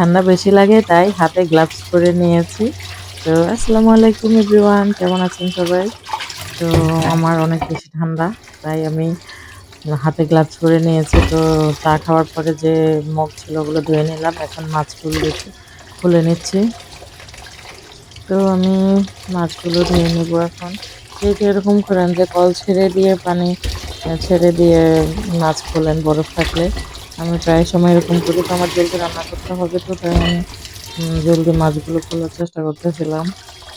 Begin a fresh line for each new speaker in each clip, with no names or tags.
ঠান্ডা বেশি লাগে, তাই হাতে গ্লাভস পরে নিয়েছি। তো, আসসালামু আলাইকুম এভরিওয়ান কেমন আছেন সবাই? তো, আমার অনেক বেশি ঠান্ডা, তাই আমি হাতে গ্লাভস পরে নিয়েছি। তো, চা খাওয়ার পরে যে মগ ছিল ওগুলো ধুয়ে নিলাম, এখন মাছ খুলে খুলে নিচ্ছি। তো, আমি মাছগুলো ধুয়ে নেব এখন। কেউ এরকম করেন যে কল ছেড়ে দিয়ে, পানি ছেড়ে দিয়ে মাছ খোলেন বরফ থাকলে আমি প্রায় সময় এরকম করি তো আমার জলদি রান্না করতে হবে তো, তাই আমি জলদি মাছগুলো খোলার চেষ্টা করতেছিলাম।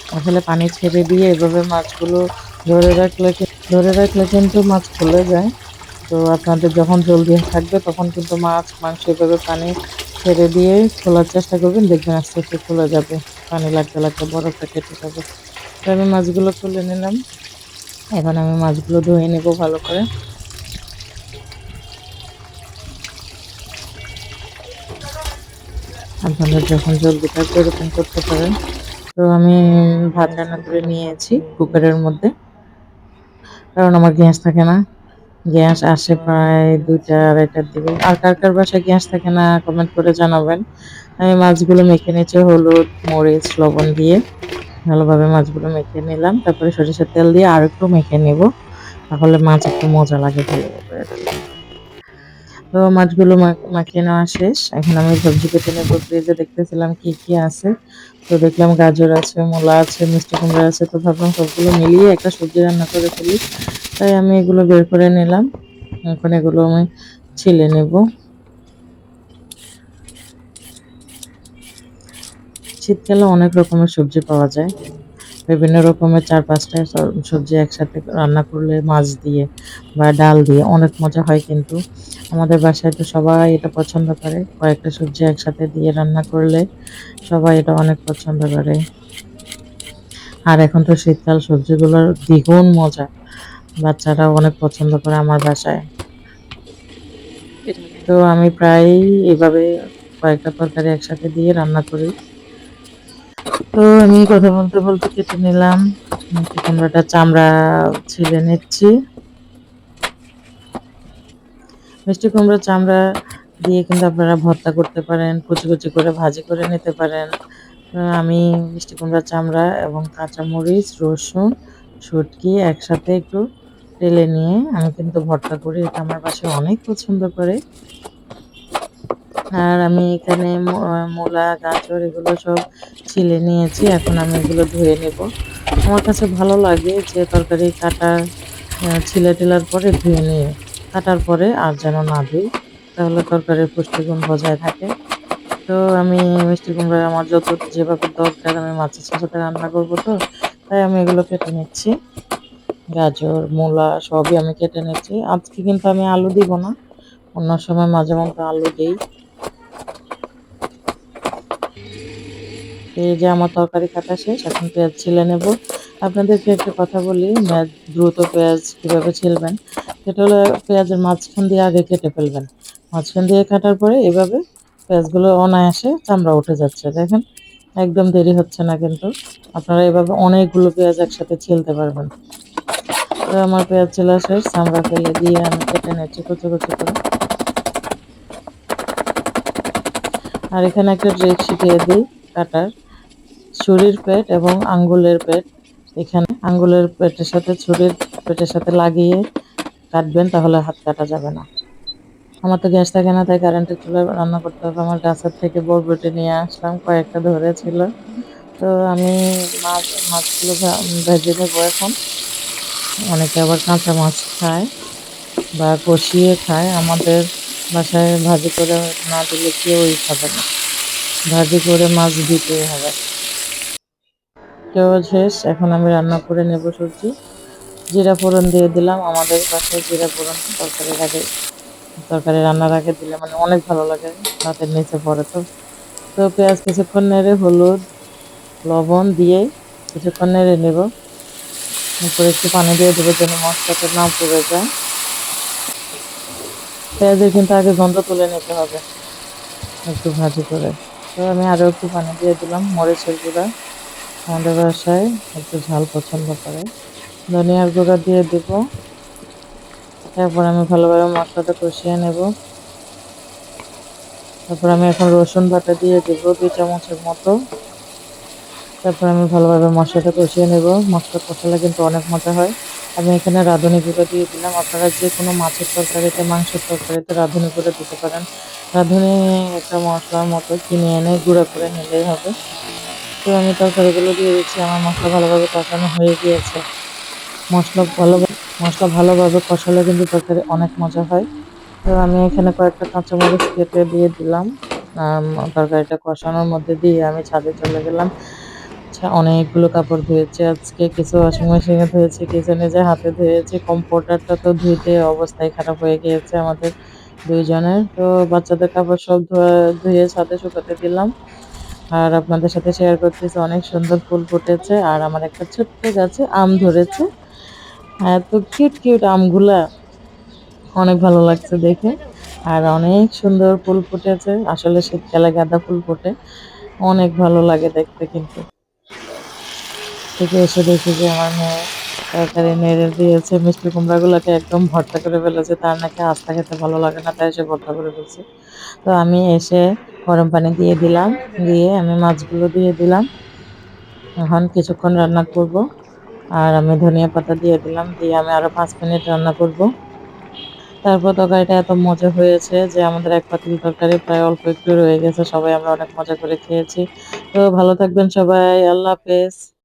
আসলে পানি ছেড়ে দিয়ে এভাবে মাছগুলো ধরে রাখলে ধরে রাখলে কিন্তু মাছ খুলে যায়। তো আপনাদের যখন জলদি থাকবে তখন কিন্তু মাছ, মাংস এভাবে পানি ছেড়ে দিয়ে খোলার চেষ্টা করবেন, দেখবেন আস্তে আস্তে খোলা যাবে। পানি লাগতে লাগতে বরফটা কেটে যাবে। তো আমি মাছগুলো তুলে নিলাম। এখন আমি মাছগুলো ধুয়ে নেব ভালো করে। আপনাদের যখন জলদি থাকবে এরকম করতে পারেন। তো আমি ভাত রান্না করে নিয়েছি কুকারের মধ্যে। কারণ আমার গ্যাস থাকে না। গ্যাস আসে প্রায় দুইটা, আড়াইটার দিকে। আর কার কার বাসায় গ্যাস থাকে না কমেন্ট করে জানাবেন। আমি মাছগুলো মেখে নিয়েছি হলুদ, মরিচ, লবণ দিয়ে। ভালোভাবে মাছগুলো মেখে নিলাম। তারপরে সরিষার তেল দিয়ে আর একটু মেখে নেব। তাহলে মাছ একটু মজা লাগে কি। তো মাছগুলো মাখিয়ে নেওয়া শেষ। এখন আমি সবজি কেটে নেব। ফ্রিজে দেখতেছিলাম কি কি আছে। তো দেখলাম গাজর আছে, মূলা আছে, মিষ্টি কুমড়া আছে। তো ভাবলাম সবগুলো মিলিয়ে একটা সবজি রান্না করে ফেলি। তাই আমি এগুলো বের করে নিলাম। এখন এগুলো আমি ছিলে নেব। শীতকালে অনেক রকমের সবজি পাওয়া যায়। বিভিন্ন রকমের চার পাঁচটা সবজি একসাথে রান্না করলে মাছ দিয়ে বা ডাল দিয়ে অনেক মজা হয় কিন্তু। আমাদের বাসায় তো সবাই এটা পছন্দ করে। কয়েকটা সবজি একসাথে দিয়ে রান্না করলে সবাই এটা অনেক পছন্দ করে। আর এখন তো শীতকাল, সবজিগুলোর দ্বিগুণ মজা। বাচ্চারাও অনেক পছন্দ করে আমার বাসায়। তো আমি প্রায় এভাবে কয়েকটা তরকারি একসাথে দিয়ে রান্না করি। তো আমি কথা বলতে বলতে কেটে নিলাম। কুমড়াটা চামড়া ছিলে নিচ্ছি। মিষ্টি কুমড়া চামড়া দিয়ে কিন্তু আপনারা ভর্তা করতে পারেন, কুচি কুচি করে ভাজি করে নিতে পারেন। আমি মিষ্টি কুমড়া চামড়া এবং কাঁচামরিচ রসুন, শুটকি একসাথে একটু টেলে নিয়ে আমি কিন্তু ভর্তা করি। এটা আমার বাসায় অনেক পছন্দ করে। আর আমি এখানে মূলা, গাজর এগুলো সব ছিলে নিয়েছি, এখন আমি এগুলো ধুয়ে নেব। আমার কাছে ভালো লাগে যে তরকারি কাটা ছিলে টেলার পরে ধুয়ে নিয়ে, কাটার পরে আর যেন না ধুই, তাহলে তরকারির পুষ্টিগুণ বজায় থাকে। তো আমি মিষ্টি কুমড়া আমার যত যেভাবে দরকার, আমি মাছের সাথে রান্না করব তো, তাই আমি এগুলো কেটে নিচ্ছি। গাজর, মূলা সবই আমি কেটে নিচ্ছি। আজকে কিন্তু আমি আলু দিব না, অন্য সময় মাঝে মধ্যে আলু দিই। এই যে আমার তরকারি কাটা শেষ, এখন পেঁয়াজ ছিলে নেব। আপনাদেরকে একটা কথা বলি দ্রুত পেঁয়াজ কীভাবে ছিলবেন? সেটা হলো পেঁয়াজের মাঝখান দিয়ে আগে কেটে ফেলবেন। মাঝখান দিয়ে কাটার পরে এভাবে পেঁয়াজগুলো অনায়াসে চামড়া উঠে যাচ্ছে। দেখেন, একদম দেরি হচ্ছে না কিন্তু। আপনারা এভাবে অনেকগুলো পেঁয়াজ একসাথে ছিলতে পারবেন। তো আমার পেঁয়াজ ছেলা শেষ, চামড়া ফেলে দিয়ে আমি কেটে নিচ্ছি কচু কচু করে। আর এখানে একটা ট্রিক শিখিয়ে দিই কাটার। ছুরির পেট এবং আঙ্গুলের পেট। এখানে আঙ্গুলের পেটের সাথে ছুরির পেটের সাথে লাগিয়ে কাটবেন, তাহলে হাত কাটা যাবে না। আমার তো গ্যাস থাকে না, তাই কারেন্টের চুলায় রান্না করতে হবে। আমার গাছের থেকে বরবটি নিয়ে আসলাম, কয়েকটা ধরেছিল। তো আমি মাছ, মাছগুলো ভেজে নেব এখন। অনেকে আবার কাঁচা মাছ খায় বা কষিয়ে খায়। আমাদের বাসায় ভাজি করে না দিলে কেউই খাবে না। ভাজি করে মাছ দিতেই হবে। কেউ শেষ। এখন আমি রান্না করে নেব সবজি। জিরা ফোড়ন দিয়ে দিলাম। আমাদের বাসায় জিরা ফোড়ন তরকারির আগে তরকারি রান্নার আগে দিলে মানে অনেক ভালো লাগে। ভাতের নিচে পড়ে তো। তো পেঁয়াজ কিছুক্ষণ নেড়ে হলুদ, লবণ দিয়ে কিছুক্ষণ নেড়ে নেব। উপরে একটু পানি দিয়ে দেবো যেন মশলাটা না পুড়ে যায়। পেঁয়াজের কিন্তু আগে গন্ধ তুলে নিতে হবে একটু ভাজি করে। তো আমি আরও একটু পানি দিয়ে দিলাম মরিচের গুঁড়া। আমাদের বাসায় একটু ঝাল পছন্দ করে। ধনিয়ার গুঁড়া দিয়ে দেব। তারপর আমি ভালোভাবে মশলাটা কষিয়ে নেব। তারপর আমি এখন রসুন বাটা দিয়ে দেবো দুই চামচের মতো। তারপর আমি ভালোভাবে মশলাটা কষিয়ে নেব। মশলা কষালে কিন্তু অনেক মজা হয়। আমি এখানে রাঁধুনি গুঁড়ো দিয়ে দিলাম। আপনারা যে কোনো মাছের তরকারিতে, মাংসের তরকারিতে রাঁধুনি গুঁড়ো দিতে পারেন। রাঁধুনি একটা মশলার মতো কিনে এনে গুঁড়ো করে নিলেই হবে। তো আমি তরকারিগুলো দিয়ে দিচ্ছি। আমার মশলা ভালোভাবে কষানো হয়ে গিয়েছে। মশলা ভালো মশলা ভালোভাবে কষালে কিন্তু তরকারি অনেক মজা হয়। তো আমি এখানে কয়েকটা কাঁচামরিচ কেটে দিয়ে দিলাম। তরকারিটা কষানোর মধ্যে দিয়ে আমি ছাদে চলে গেলাম। অনেকগুলো কাপড় ধুয়েছে। আজকে কিছু ওয়াশিং মেশিনে ধুয়েছি কিছু নিজে হাতে ধুয়েছি কম্পিউটারটা তো ধুইতে অবস্থায় খারাপ হয়ে গিয়েছে আমাদের দুইজনের। তো বাচ্চাদের কাপড় সব ধোয়া, ধুয়ে ছাদে শুকাতে দিলাম। আর আপনাদের সাথে শেয়ার করতেছি, অনেক সুন্দর ফুল ফুটেছে আর আমার একটা ছোট্ট গাছে আম ধরেছে। এত কিউট কিউট আমগুলা। অনেক ভালো লাগছে দেখে। আর অনেক সুন্দর ফুল ফুটেছে। আসলে শীতকালে গাঁদা ফুল ফুটে। অনেক ভালো লাগে দেখতে কিন্তু। থেকে এসে দেখি যে আমার মেয়ে তরকারি নেড়ে দিয়েছে। মিষ্টি কুমড়াগুলোকে একদম ভর্তা করে ফেলেছে। তার নাকি আস্তা খেতে ভালো লাগে না, তাই সে ভর্তা করে ফেলছে। তো আমি এসে গরম পানি দিয়ে দিলাম, দিয়ে আমি মাছগুলো দিয়ে দিলাম। এখন কিছুক্ষণ রান্না করব। আর আমি ধনিয়া পাতা দিয়ে দিলাম, দিয়ে আমি আরও পাঁচ মিনিট রান্না করব। তারপর তরকারিটা এত মজা হয়েছে যে আমাদের এক পাতিল তরকারি প্রায় অল্প একটু রয়ে গেছে। সবাই আমরা অনেক মজা করে খেয়েছি। তো ভালো থাকবেন সবাই, আল্লাহ হাফেজ।